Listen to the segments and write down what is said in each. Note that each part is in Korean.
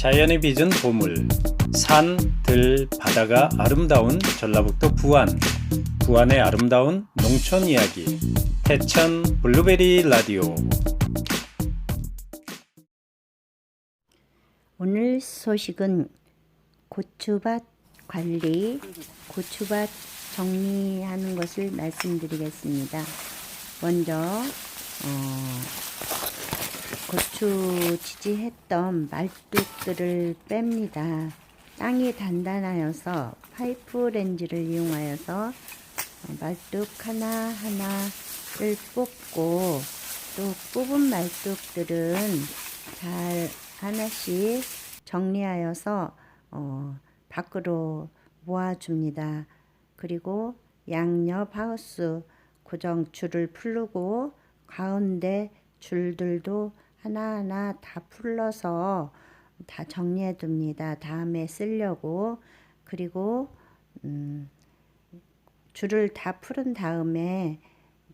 자연이 빚은 보물 산, 들, 바다가 아름다운 전라북도 부안 부안의 아름다운 농촌 이야기 태천 블루베리 라디오 오늘 소식은 고추밭 관리, 고추밭 정리하는 것을 말씀드리겠습니다. 먼저 어, 고추 지지했던 말뚝들을 뺍니다. 땅이 단단하여서 파이프 렌즈를 이용하여서 어, 말뚝 하나 하나를 뽑고 또 뽑은 말뚝들은 잘 하나씩 정리하여서 어, 밖으로 모아줍니다. 그리고 양옆 하우스 고정 줄을 풀고 가운데 줄들도 하나하나 다 풀러서 다 정리해 둡니다. 다음에 쓰려고 그리고 음, 줄을 다 풀은 다음에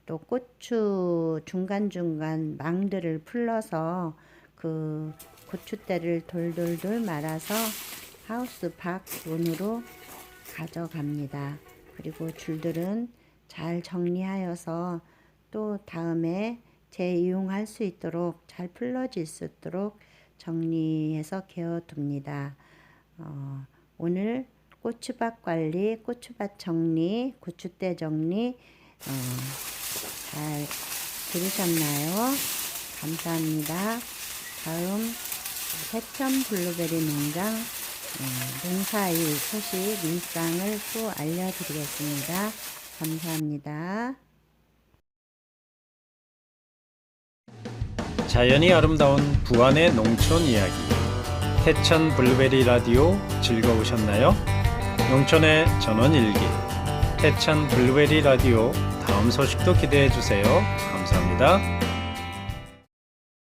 또 고추 중간중간 망들을 풀러서 그 고추대를 돌돌돌 말아서 하우스 밖 문으로 가져갑니다. 그리고 줄들은 잘 정리하여서 또 다음에 재이용할 수 있도록 잘 풀러질 수 있도록 정리해서 개어둡니다. 어, 오늘 고추밭 관리, 고추밭 정리, 고추대 정리 어, 잘 들으셨나요? 감사합니다. 다음 세천 블루베리 농장 어, 농사일 소식 일상을 또 알려드리겠습니다. 감사합니다. 자연이 아름다운 부안의 농촌 이야기 태천 블루베리 라디오 즐거우셨나요? 농촌의 전원 일기 태천 블루베리 라디오 다음 소식도 기대해 주세요. 감사합니다.